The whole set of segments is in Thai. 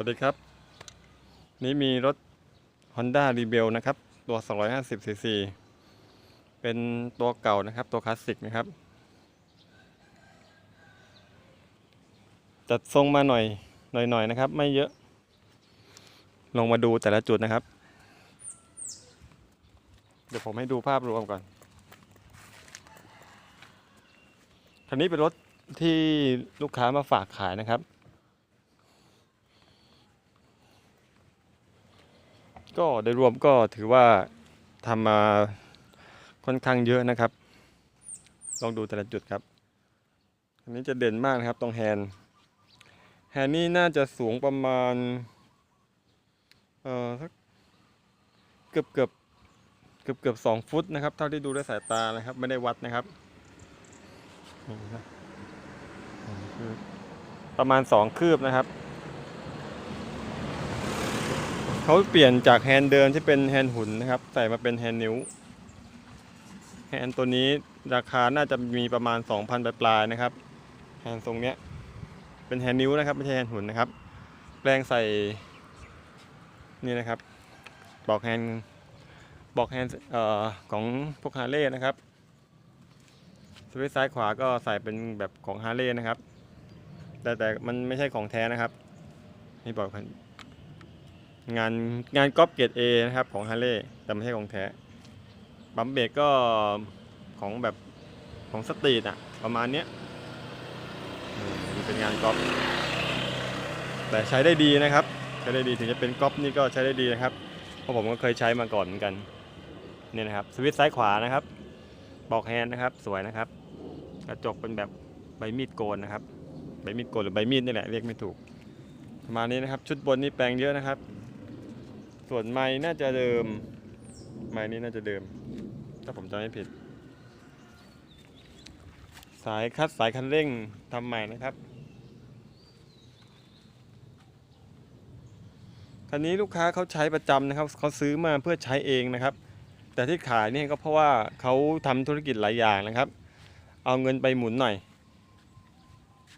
วัสดีครับ นี่มีรถ Honda Rebel นะครับ ตัว 250cc เป็นตัวเก่านะครับ ตัวคลาสสิกนะครับ จัดทรงมาหน่อยหน่อยๆนะครับ ไม่เยอะ ลงมาดูแต่ละจุดนะครับ เดี๋ยวผมให้ดูภาพรวมก่อน คันนี้เป็นรถที่ลูกค้ามาฝากขายนะครับ ก็โดยรวมก็ถือว่าทำมาค่อนข้างเยอะนะครับ ลองดูแต่ละจุดครับ อันนี้จะเด่นมากนะครับตรงแฮนแฮนนี่น่าจะสูงประมาณ เอ่อสักเกือบเกือบเกือบเกือบสองฟุตนะครับ เท่าที่ดูด้วยสายตานะครับ ไม่ได้วัดนะครับ ประมาณสองคืบนะครับ เขาเปลี่ยนจากแฮนด์เดิมที่เป็นแฮนด์หุ่นนะครับ ใส่มาเป็นแฮนด์นิ้ว แฮนด์ตัวนี้ราคาน่าจะมีประมาณ 2,000ปลายๆนะครับ แฮนด์ทรงเนี้ย เป็นแฮนด์นิ้วนะครับ ไม่ใช่แฮนด์หุ่นนะครับ แปลงใส่ นี่นะครับบอกแฮนด์บอกแฮนด์เอ่อของพวกฮาร์เลย์นะครับสวิตช์ซ้ายขวาก็ใส่เป็นแบบของฮาร์เลย์นะครับ แต่แต่มันไม่ใช่ของแท้นะครับนี่บอกกัน งานงานก๊อปเกรด A นะครับของฮาร์เลย์แต่ไม่ใช่ของแท้ปั๊มเบรกก็ของแบบของสตรีทอะประมาณเนี้ยอืมนี่เป็นงานก๊อปแต่ใช้ได้ดีนะครับ ใช้ได้ดีถึงจะเป็นก๊อปนี่ก็ใช้ได้ดีนะครับ เพราะผมก็เคยใช้มาก่อนเหมือนกันนี่นะครับสวิตช์ซ้ายขวานะครับบอกแฮนด์นะครับสวยนะครับกระจกเป็นแบบใบมีดโกนนะครับใบมีดโกนหรือใบมีดนี่แหละเรียกไม่ถูกประมาณนี้นะครับ ชุดบนนี่แปลงเยอะนะครับ ส่วนไม้น่าจะเดิม ไม้นี้น่าจะเดิม ถ้าผมจำไม่ผิด สายคัดสายคันเร่งทำใหม่นะครับ คันนี้ลูกค้าเขาใช้ประจำนะครับ เขาซื้อมาเพื่อใช้เองนะครับ แต่ที่ขายนี่ก็เพราะว่าเขาทำธุรกิจหลายอย่างนะครับ เอาเงินไปหมุนหน่อย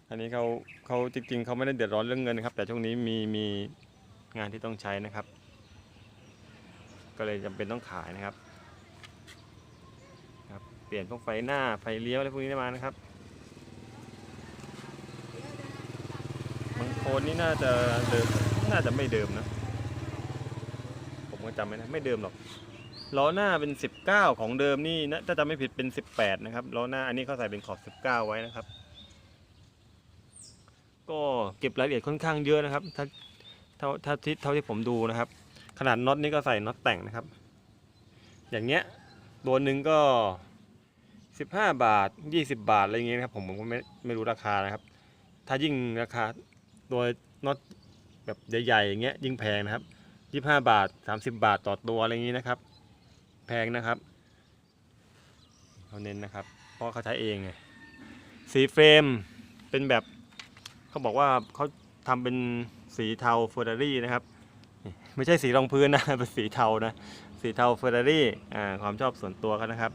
อันนี้เขาเขาจริงๆเขาไม่ได้เดือดร้อนเรื่องเงินนะครับ แต่ช่วงนี้มีมีงานที่ต้องใช้นะครับ ก็เลยจำเป็นต้องขายนะครับครับ เปลี่ยนพวกไฟหน้าไฟเลี้ยวอะไรพวกนี้ได้มานะครับบางโคนนี่น่าจะเดิมน่าจะไม่เดิมนะ ผมก็จำไม่ได้ไม่เดิมหรอกล้อหน้าเป็น 19 ของเดิมนี่นะถ้าจำไม่ผิดเป็น 18 นะครับล้อหน้าอันนี้เขาใส่เป็นขอบ 19 ไว้นะครับ ก็เก็บรายละเอียดค่อนข้างเยอะนะครับถ้าเท่าเท่าที่เท่าที่ผมดูนะครับ ขนาดน็อตนี่ก็ใส่น็อตแต่งนะครับ อย่างเงี้ยตัวหนึ่งก็15บาท20บาทอะไรเงี้ยนะครับผมผมก็ไม่ไม่รู้ราคานะครับ ถ้ายิ่งราคาตัวน็อตแบบใหญ่ๆอย่างเงี้ยยิ่งแพงนะครับ25บาท30บาทต่อตัวอะไรอย่างงี้นะครับ แพงนะครับเขาเน้นนะครับ เพราะเขาใช้เองไงสีเฟรมเป็นแบบเขาบอกว่าเขาทำเป็นสีเทาเฟอร์รารี่นะครับ ไม่ใช่สีรองพื้นนะ เป็นสีเทานะ สีเทาเฟอร์รารี่อ่าความชอบส่วนตัวเขานะครับ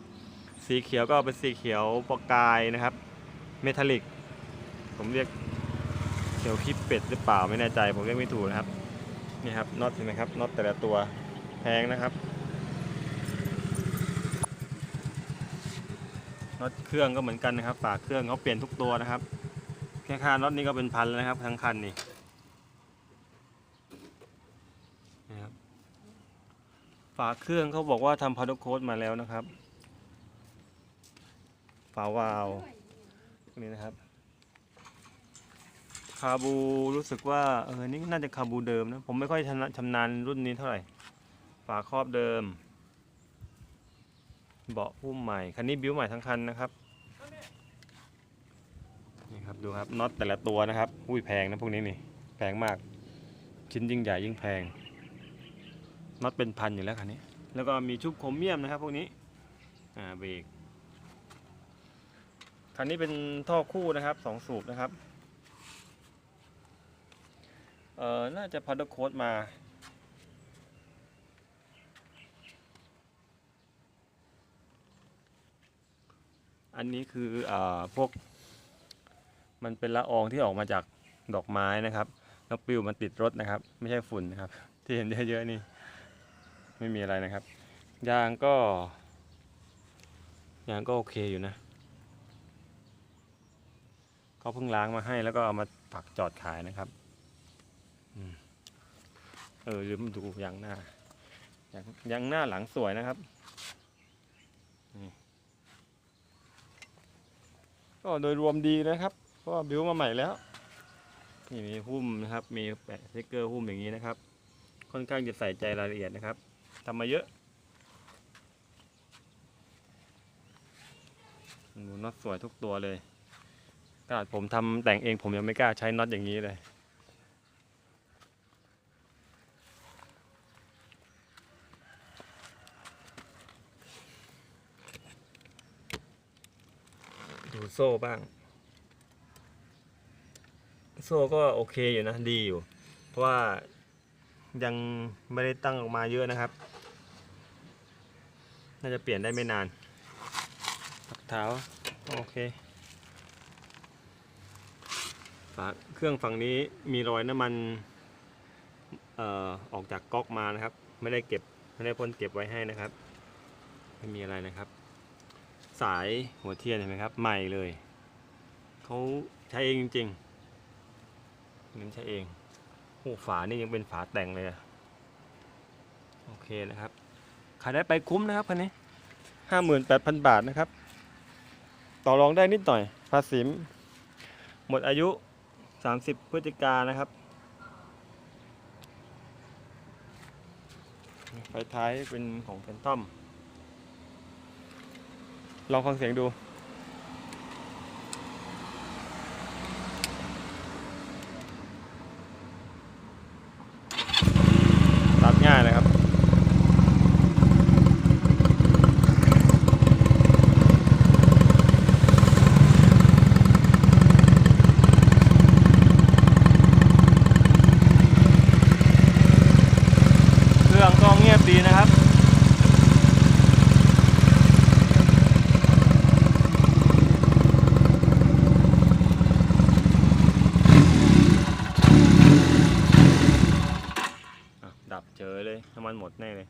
สีเขียวก็เป็นสีเขียวประกายนะครับ เมทัลลิก ผมเรียกเขียวขี้เป็ดหรือเปล่าไม่แน่ใจ ผมเรียกไม่ถูกนะครับ นี่ครับน็อตเห็นไหมครับน็อตแต่ละตัวแพงนะครับน็อตเครื่องก็เหมือนกันนะครับ ฝาเครื่องเขาเปลี่ยนทุกตัวนะครับ แค่ค่าน็อตนี่ก็เป็นพันแล้วนะครับ ทั้งคันนี่นะครับ ฝาเครื่องเขาบอกว่าทำพาร์โค้ดมาแล้วนะครับ ฝาวาล์วนี้นะครับ คาบูรู้สึกว่าเออนี่น่าจะคาบูเดิมนะ ผมไม่ค่อยชำนาญชำนาญรุ่นนี้เท่าไหร่ ฝาครอบเดิม เบาะหุ้มใหม่ คันนี้บิ้วใหม่ทั้งคันนะครับ นี่ครับดูครับน็อตแต่ละตัวนะครับ อุ้ยแพงนะพวกนี้นี่ แพงมาก ชิ้นยิ่งใหญ่ยิ่งแพง น็อตเป็นพันอยู่แล้วคันนี้ แล้วก็มีชุบโครเมียมนะครับพวกนี้อ่าเบรกคันนี้เป็นท่อคู่นะครับสองสูบนะครับเอ่อน่าจะพัดโค้ดมาอันนี้คืออาพวก มันเป็นละอองที่ออกมาจากดอกไม้นะครับนกปิวมันติดรถนะครับ ไม่ใช่ฝุ่นนะครับ ที่เห็นเยอะๆนี่ ไม่มีอะไรนะครับ ยางก็ ยางก็โอเคอยู่นะเขาเพิ่งล้างมาให้แล้วก็เอามาฝักจอดขายนะครับอเออลืมดูยางหน้ายางยางหน้าหลังสวยนะครับก็โดยรวมดีนะครับ เพราะว่าบิวมาใหม่แล้วนี่มีหุ้มนะครับ มีแปะสติกเกอร์หุ้มอย่างนี้นะครับ ค่อนข้างจะใส่ใจรายละเอียดนะครับ ทำมาเยอะหนูน็อตสวยทุกตัวเลยขนาดผมทำแต่งเองผมยังไม่กล้าใช้น็อตอย่างนี้เลยดูโซ่บ้าง โซ่ก็โอเคอยู่นะ ดีอยู่ เพราะว่า ยังไม่ได้ตั้งออกมาเยอะนะครับ น่าจะเปลี่ยนได้ไม่นานฝักเท้าโอเคฝาเครื่องฝั่งนี้มีรอยน้ำมันเอ่อออกจากก๊อกมานะครับ ไม่ได้เก็บไม่ได้พ่นเก็บไว้ให้นะครับไม่มีอะไรนะครับ สายหัวเทียนเห็นไหมครับ ใหม่เลยเขาใช้เองจริงๆนี่ใช้เอง โอ้ฝานี่ยังเป็นฝาแต่งเลยโอเคนะครับขายได้ไปคุ้มนะครับคันนี้ห้าหมื่นแปดพันบาทนะครับ ต่อรองได้นิดหน่อย ภาษีหมดอายุสามสิบพฤศจิกานะครับไฟท้ายเป็นของแฟนทอม ลองฟังเสียงดู ตัดง่ายนะครับ เครื่องก็เงียบดีนะครับ อะดับเจอเลยน้ำมันหมดแน่เลย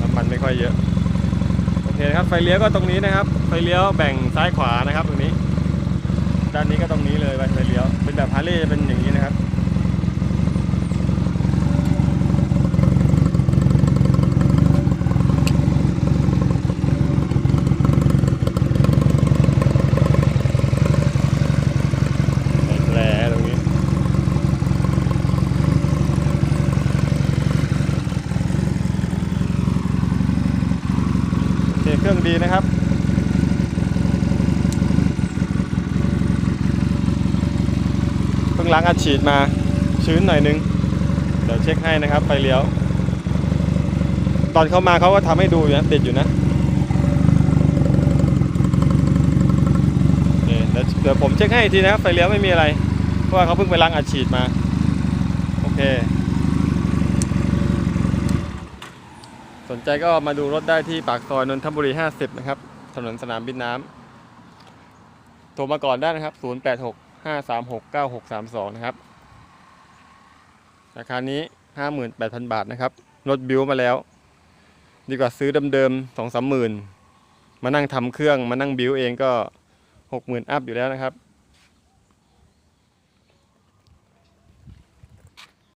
น้ำมันไม่ค่อย เยอะโอเคครับไฟเลี้ยวก็ตรงนี้นะครับ ไฟเลี้ยวแบ่งซ้ายขวานะครับ ตรงนี้ ด้านนี้ก็ตรงนี้เลยไฟเลี้ยว เป็นแบบฮาร์เลย์เป็นอย่างนี้นะครับ ใส่แผลตรงนี้ โอเคเค รื่องดีนะครับเพิ่งล้างอัดฉีดมาชื้นหน่อยนึง เดี๋ยวเช็คให้นะครับไฟเลี้ยว ตอนเข้ามาเขาก็ทำให้ดูอยู่นะติดอยู่นะเดี๋ยวเดี๋ยวผมเช็คให้ทีนะครับไฟเลี้ยวไม่มีอะไร เพราะว่าเขาเพิ่งไปล้างอัดฉีดมา โอเค นใจก็มาดูรถได้ที่ปากซอยนนทบุรี 50 นะครับ ถนนสนามบินน้ำโทรมาก่อนได้นะครับ 086 536 9632 นะครับ ราคานี้ 58,000 บาทนะครับ รถบิวมาแล้ว ดีกว่าซื้อเดิมๆ2 3หมื่นมานั่งทำเครื่องมานั่งบิวเองก็ 60,000 อัพอยู่แล้วนะครับ